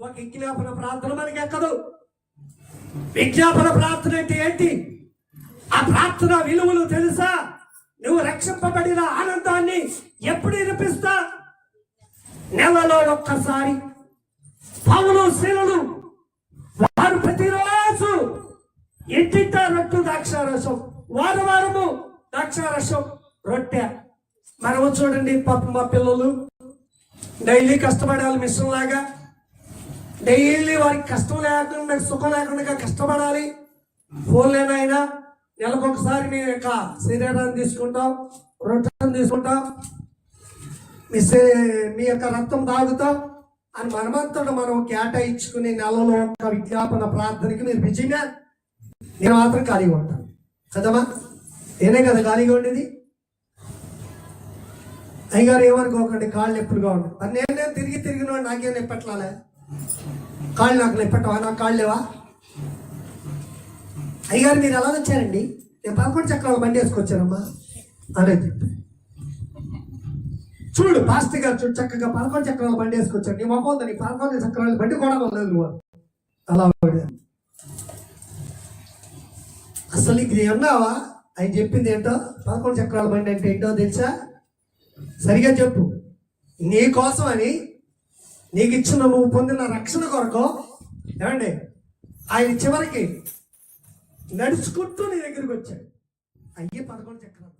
ఒక విజ్ఞాపన ప్రార్థన మనకి ఎక్కదు? విజ్ఞాపన ప్రార్థన అంటే ఏంటి? ఆ ప్రార్థన విలువలు తెలుసా? నువ్వు రక్షింపబడిన ఆనందాన్ని ఎప్పుడు వినిపిస్తా? నెలలో ఒక్కసారి. పౌలు శీలలు వారు ప్రతిరోజు ఇంటింటా రొట్టు ద్రాక్షారసం. వారం వారము ద్రాక్షారసం రొట్టె. మనము చూడండి పాప మా పిల్లలు. డైలీ కష్టపడాలి మిషన్ లాగా డైలీ వారికి కష్టం లేకుండా సుఖం లేకుండా కష్టపడాలి. ఫోన్లేనైనా నెలకొకసారి మీ యొక్క శరీరాన్ని తీసుకుంటాం రొట్టెను తీసుకుంటాం మీ మీ యొక్క రక్తం తాగుతాం అని మనమంతటా మనం కేటాయించుకునే నెలలో ఒక విజ్ఞాపన ప్రార్థనకి మీరు బిజీగా నేను మాత్రం ఖాళీగా ఉంటాను. కదమ్మా? నేనే కదా ఖాళీగా ఉండేది. అయ్యగారు ఏమనుకోకండి కాళ్ళు ఎప్పుడుగా ఉండదు నేను నేను తిరిగి తిరిగిన నాకేం నెప్పట్లాలే కాళ్ళు నాకు నెప్పటవా నాకు కాళ్ళు లేవా? అయ్యగారు మీరు ఎలా వచ్చారండి? నేను పదకొండు చక్రాల బండి వేసుకొచ్చానమ్మా. అదే చెప్పి చూడు పాస్టర్ గారు చూడు చక్కగా పదకొండు చక్రాల బండి వేసుకొచ్చాడు నీ మొక్క నీ పదకొండు చక్రాల బండి కూడా లేదు నువ్వు అలా అసలు ఇది ఉన్నావా? ఆయన చెప్పింది ఏంటో? పదకొండు చక్రాల బండి అంటే ఏంటో తెలుసా? సరిగా చెప్పు. నీ కోసం అని నీకు ఇచ్చిన నువ్వు పొందిన రక్షణ కొరకు ఏమండి ఆయన చివరికి నడుచుకుంటూ నీ దగ్గరికి వచ్చాడు. అయ్యే పదకొండు చక్రాలు.